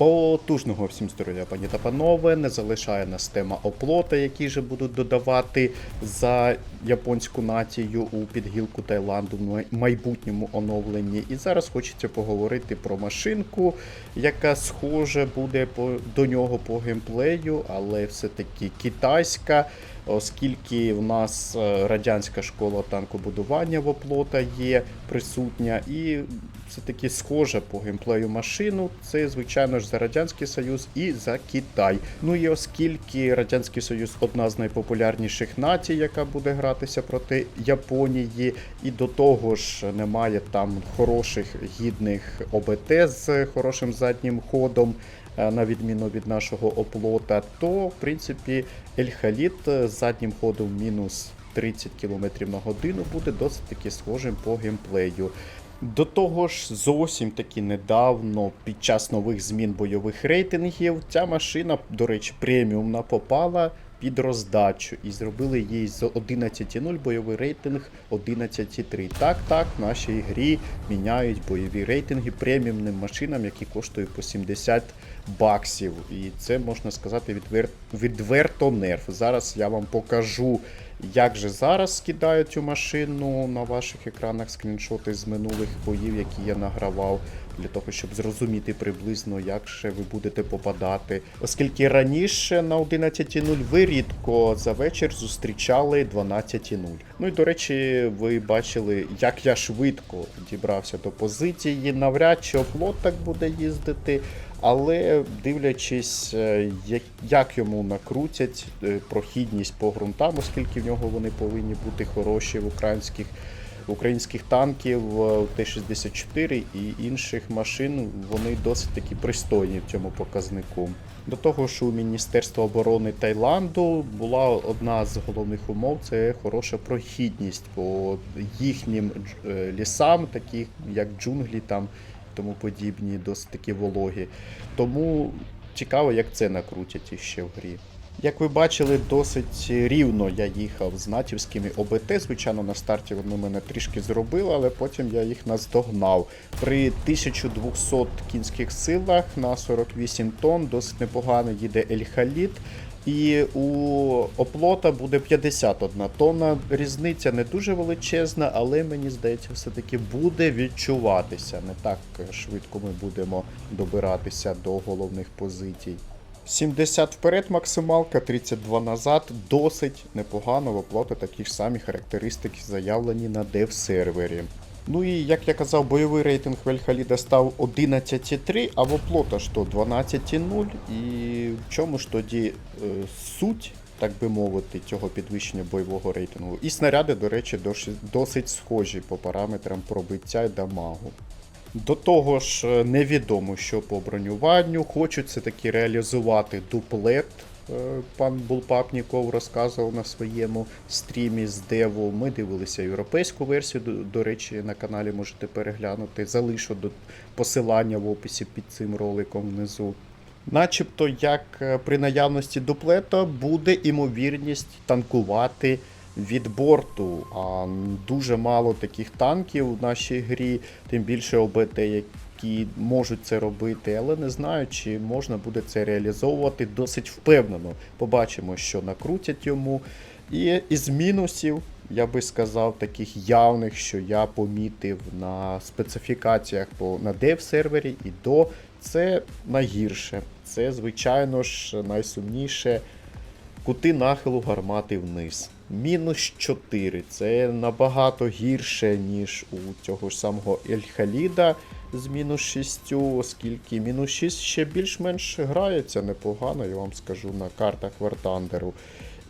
Потужного всім здоров'я, пані та панове. Не залишає нас тема оплота, які же будуть додавати за японську націю у підгілку Таїланду в майбутньому оновленні. І зараз хочеться поговорити про машинку, яка схоже буде по, до нього по геймплею, але все-таки китайська. Оскільки в нас е, радянська школа танкобудування в оплота є присутня, і все-таки схожа по геймплею машину, це звичайно ж за Радянський Союз і за Китай. Ну і оскільки Радянський Союз одна з найпопулярніших націй, яка буде гратися проти Японії, і до того ж немає там хороших гідних ОБТ з хорошим заднім ходом. Е, На відміну від нашого оплота, то в принципі Ель-Халід з заднім ходом мінус 30 км на годину буде досить таки схожим по геймплею. До того ж, зовсім таки недавно, під час нових змін бойових рейтингів, ця машина, до речі, преміумна попала під роздачу і зробили їй з 11.0 бойовий рейтинг 11.3. Так, так, в нашій грі міняють бойові рейтинги преміумним машинам, які коштують по 70 баксів. І це можна сказати відвер... відверто нерв. Зараз я вам покажу, як же зараз скидаю цю машину на ваших екранах скріншоти з минулих боїв, які я награвав, для того, щоб зрозуміти приблизно, як же ви будете попадати. Оскільки раніше на 11.0 ви рідко за вечір зустрічали 12.0. Ну і до речі, ви бачили, як я швидко дібрався до позиції. Навряд чи оплот так буде їздити. Але дивлячись, е, як- як йому накрутять е, прохідність по ґрунтам, оскільки в нього вони повинні бути хороші в українських українських танків е, Т-64 і інших машин, вони досить таки пристойні в цьому показнику. До того ж, у Міністерства оборони Таїланду була одна з головних умов це хороша прохідність по їхнім е, лісам, таких як джунглі там тому подібні, досить такі вологі. Тому цікаво, як це накрутять іще в грі. Як ви бачили, досить рівно я їхав з натівськими ОБТ. Звичайно, на старті вони мене трішки зробили, але потім я їх наздогнав. При 1200 кінських силах на 48 тонн досить непогано їде Ель-Халід. І у оплота буде 51 тонна. Різниця не дуже величезна, але мені здається, все-таки буде відчуватися. Не так швидко ми будемо добиратися до головних позицій. 70 вперед максималка, 32 назад. Досить непогано в оплота такі ж самі характеристики заявлені на дев-сервері. Ну і як я казав, бойовий рейтинг Вельхаліда став 11,3, а в оплота ж то 12,0. І в чому ж тоді е, суть, так би мовити, цього підвищення бойового рейтингу? І снаряди, до речі, досить схожі по параметрам пробиття і дамагу. До того ж, е, невідомо, що по бронюванню. Хочуть все-таки реалізувати дуплет. Е, Пан Булпапніков розказував на своєму стрімі з Деву. Ми дивилися європейську версію. До, речі, на каналі можете переглянути. Залишу посилання в описі під цим роликом внизу. Начебто, як е, при наявності дуплета буде імовірність танкувати від борту. А дуже мало таких танків в нашій грі, тим більше ОБТ, які можуть це робити, але не знаю, чи можна буде це реалізовувати досить впевнено. Побачимо, що накрутять йому. І із мінусів, я би сказав, таких явних, що я помітив на специфікаціях по на дев-сервері і до, це найгірше. Це, звичайно ж, найсумніше кути нахилу гармати вниз. Мінус 4. Це набагато гірше, ніж у цього ж самого Ель-Халіда з мінус 6, оскільки мінус 6 ще більш-менш грається непогано, я вам скажу, на картах Вартандеру.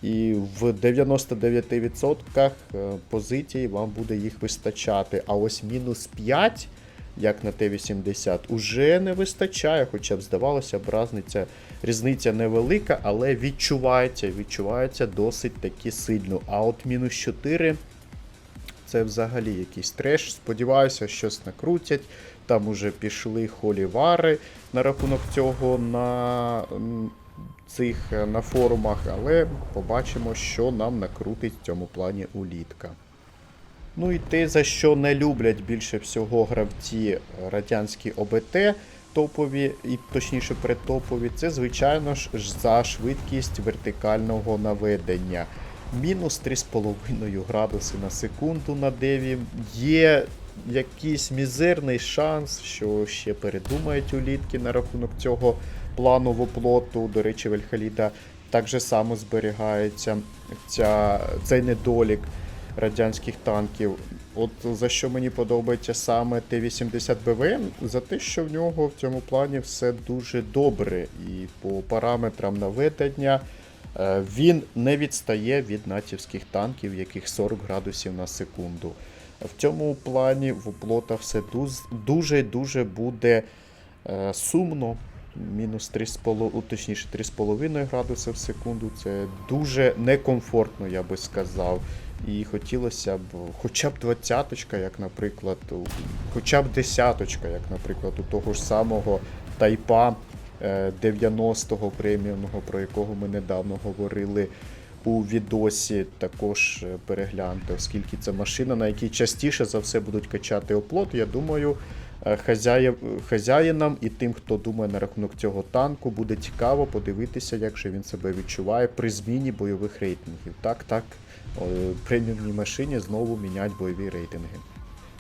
І в 99% е, позицій вам буде їх вистачати. А ось мінус 5, як на Т-80, уже не вистачає, хоча б здавалося б, разниця, різниця невелика, але відчувається, відчувається досить таки сильно. А от мінус 4 це взагалі якийсь треш. Сподіваюся, щось накрутять. Там уже пішли холівари на рахунок цього на цих е, на форумах, але побачимо, що нам накрутить в цьому плані улітка. Ну і те, за що не люблять більше всього гравці радянські ОБТ, топові, і точніше предтопові, це, звичайно ж, за швидкість вертикального наведення. Мінус 3,5 градуси на секунду на деві. Є якийсь мізерний шанс, що ще передумають улітки на рахунок цього плану в оплоту. До речі, в Ельхаліда так же само зберігається ця, цей недолік радянських танків. От за що мені подобається саме Т-80 БВМ, за те, що в нього в цьому плані все дуже добре. І по параметрам наведення е, він не відстає від натівських танків, яких 40 градусів на секунду. В цьому плані в оплота все дуже дуже буде е, сумно. Мінус 3,5, точніше 3,5 градуси в секунду. Це дуже некомфортно, я би сказав. І хотілося б хоча б двадцяточка, як, наприклад, хоча б десяточка, як, наприклад, у того ж самого Тайпа е, 90-го преміумного, про якого ми недавно говорили у відосі, також е, перегляньте, оскільки це машина, на якій частіше за все будуть качати оплот. Я думаю, е, хазяїнам і тим, хто думає на рахунок цього танку, буде цікаво подивитися, як же він себе відчуває при зміні бойових рейтингів. Так, так, е, преміумній машині знову міняти бойові рейтинги.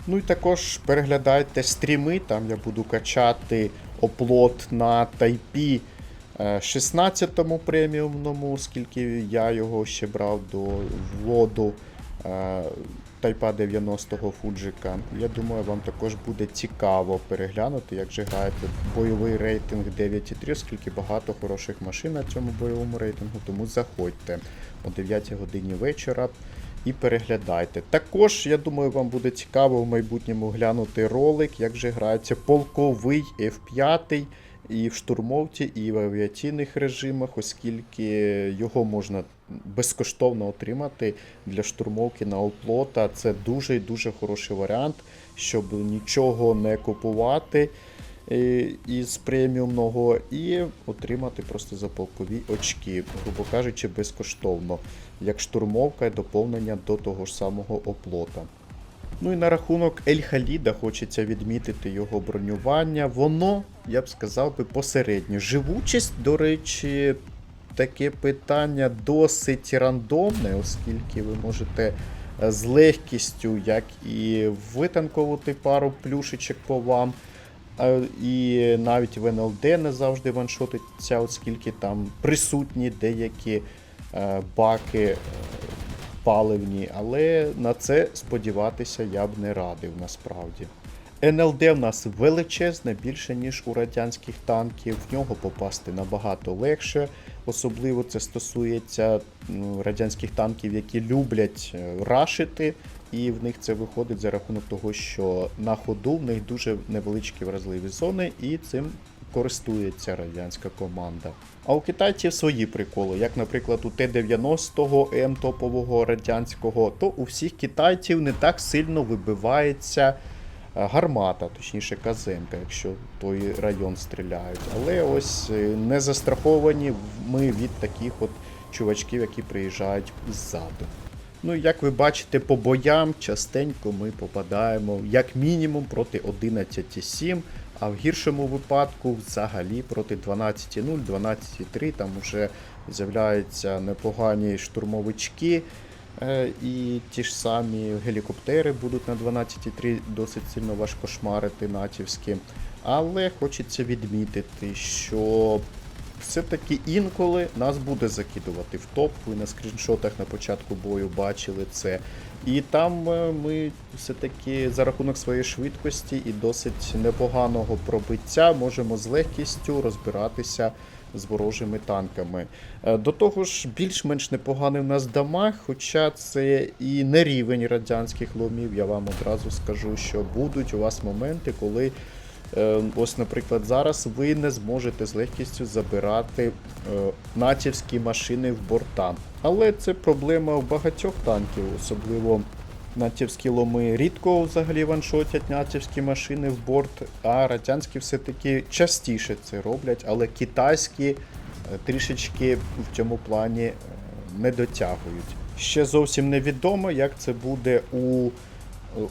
Ну і також переглядайте стріми, там я буду качати оплот на Тайпі 16-му преміумному, оскільки я його ще брав до вводу е, Тайпа 90-го Фуджика. Я думаю, вам також буде цікаво переглянути, як же граєте бойовий рейтинг 9.3, оскільки багато хороших машин на цьому бойовому рейтингу, тому заходьте о 9 годині вечора і переглядайте. Також, я думаю, вам буде цікаво в майбутньому глянути ролик, як же грається полковий F5 і в штурмовці, і в авіаційних режимах, оскільки його можна безкоштовно отримати для штурмовки на оплота. Це дуже і дуже хороший варіант, щоб нічого не купувати е, із преміумного і отримати просто за полкові очки, грубо кажучи, безкоштовно, як штурмовка і доповнення до того ж самого оплота. Ну і на рахунок Ель Халіда хочеться відмітити його бронювання. Воно, я б сказав би, посередньо. Живучість, до речі, таке питання досить рандомне, оскільки ви можете е, з легкістю, як і витанковувати пару плюшечок по вам. е, І навіть в НЛД не завжди ваншотиться, оскільки там присутні деякі е, баки паливні, але на це сподіватися я б не радив насправді. НЛД в нас величезне, більше ніж у радянських танків. В нього попасти набагато легше. Особливо це стосується ну, радянських танків, які люблять е, рашити, і в них це виходить за рахунок того, що на ходу в них дуже невеличкі вразливі зони, і цим користується радянська команда. А у китайців свої приколи, як, наприклад, у Т-90 М топового радянського, то у всіх китайців не так сильно вибивається е, гармата, точніше каземка, якщо той район стріляють. Але ось е, не застраховані ми від таких от чувачків, які приїжджають ззаду. Ну, як ви бачите, по боям частенько ми попадаємо як мінімум проти 11,7, а в гіршому випадку взагалі проти 12,0, 12,3. Там вже з'являються непогані штурмовички. Е, І ті ж самі гелікоптери будуть на 12,3 досить сильно важко шмарити натівські. Але хочеться відмітити, що все-таки інколи нас буде закидувати в топ. Ви на скріншотах на початку бою бачили це. І там е, ми все-таки за рахунок своєї швидкості і досить непоганого пробиття можемо з легкістю розбиратися з ворожими танками. Е, До того ж, більш-менш непоганий в нас дамаг, хоча це і не рівень радянських ломів. Я вам одразу скажу, що будуть у вас моменти, коли. Е, Ось, наприклад, зараз ви не зможете з легкістю забирати е, натівські машини в борта. Але це проблема у багатьох танків, особливо натівські ломи рідко взагалі ваншотять натівські машини в борт, а радянські все-таки частіше це роблять, але китайські е, трішечки в цьому плані е, не дотягують. Ще зовсім невідомо, як це буде у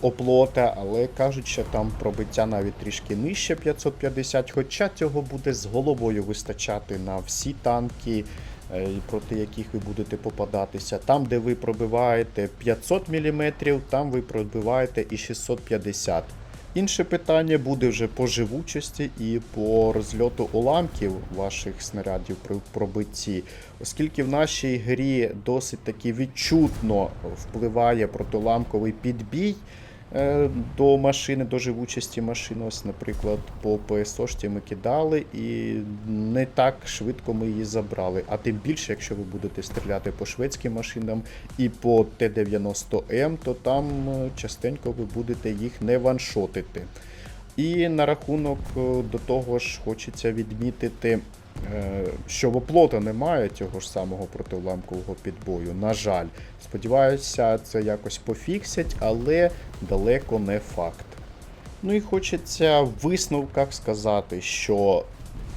оплота, але кажуть, що там пробиття навіть трішки нижче 550, хоча цього буде з головою вистачати на всі танки, е, проти яких ви будете попадатися. Там, де ви пробиваєте 500 мм, там ви пробиваєте і 650 Інше питання буде вже по живучості і по розльоту уламків ваших снарядів при пробитті, оскільки в нашій грі досить таки відчутно впливає протиламковий підбій до машини, до живучості машини. Ось, наприклад, по ПСОшті ми кидали і не так швидко ми її забрали. А тим більше, якщо ви будете стріляти по шведським машинам і по Т-90М, то там е, частенько ви будете їх не ваншотити. І на рахунок е, до того ж хочеться відмітити, е, що в оплота немає цього ж самого протиуламкового підбою. На жаль, сподіваюся, це якось пофіксять, але далеко не факт. Ну і хочеться в висновках сказати, що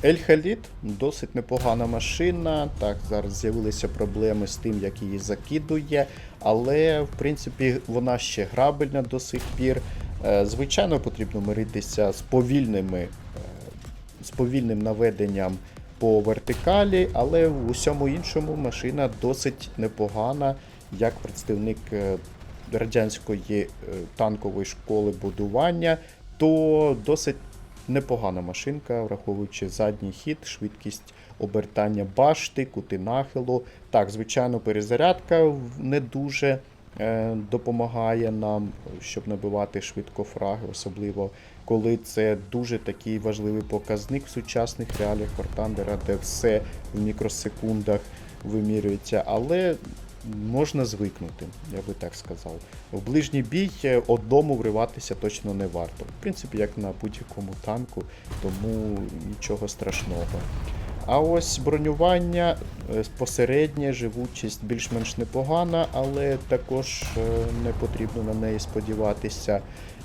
Ель-Халід досить непогана машина. Так, зараз з'явилися проблеми з тим, як її закидує, але в принципі вона ще грабельна до сих пір. Е, Звичайно, потрібно миритися з повільними, е, з повільним наведенням по вертикалі, але в усьому іншому машина досить непогана, як представник е, радянської е, танкової школи будування, то досить непогана машинка, враховуючи задній хід, швидкість обертання башти, кути нахилу. Так, звичайно, перезарядка не дуже допомагає нам, щоб набивати швидко фраги, особливо коли це дуже такий важливий показник в сучасних реаліях Вартандера, де все в мікросекундах вимірюється, але можна звикнути, я би так сказав. В ближній бій е, одному вриватися точно не варто. В принципі, як на будь-якому танку, тому нічого страшного. А ось бронювання е, посереднє, живучість більш-менш непогана, але також е, не потрібно на неї сподіватися.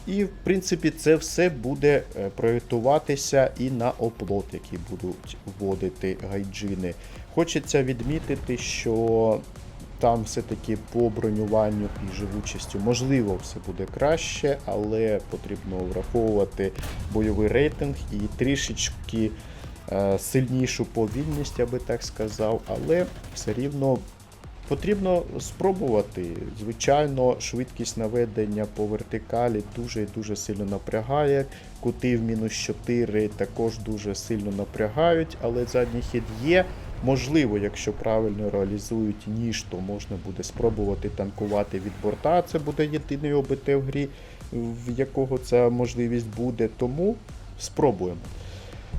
І, в принципі, це все буде е, проєктуватися і на оплот, який будуть вводити гайджини. Хочеться відмітити, що там все-таки по бронюванню і живучістю можливо все буде краще, але потрібно враховувати бойовий рейтинг і трішечки сильнішу повільність, я би так сказав, але все рівно потрібно спробувати. Звичайно, швидкість наведення по вертикалі дуже і дуже сильно напрягає. Кути в мінус 4 також дуже сильно напрягають, але задній хід є. Можливо, якщо правильно реалізують ніж, то можна буде спробувати танкувати від борта. Це буде єдиний ОБТ в грі, в якого ця можливість буде. Тому спробуємо.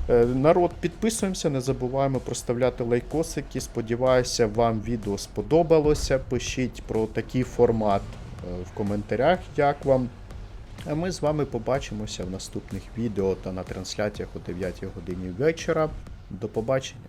Е, Народ, підписуємося, не забуваємо проставляти лайкосики. Сподіваюся, вам відео сподобалося. Пишіть про такий формат е, в коментарях, як вам. А ми з вами побачимося в наступних відео та на трансляціях о 9 годині вечора. До побачення!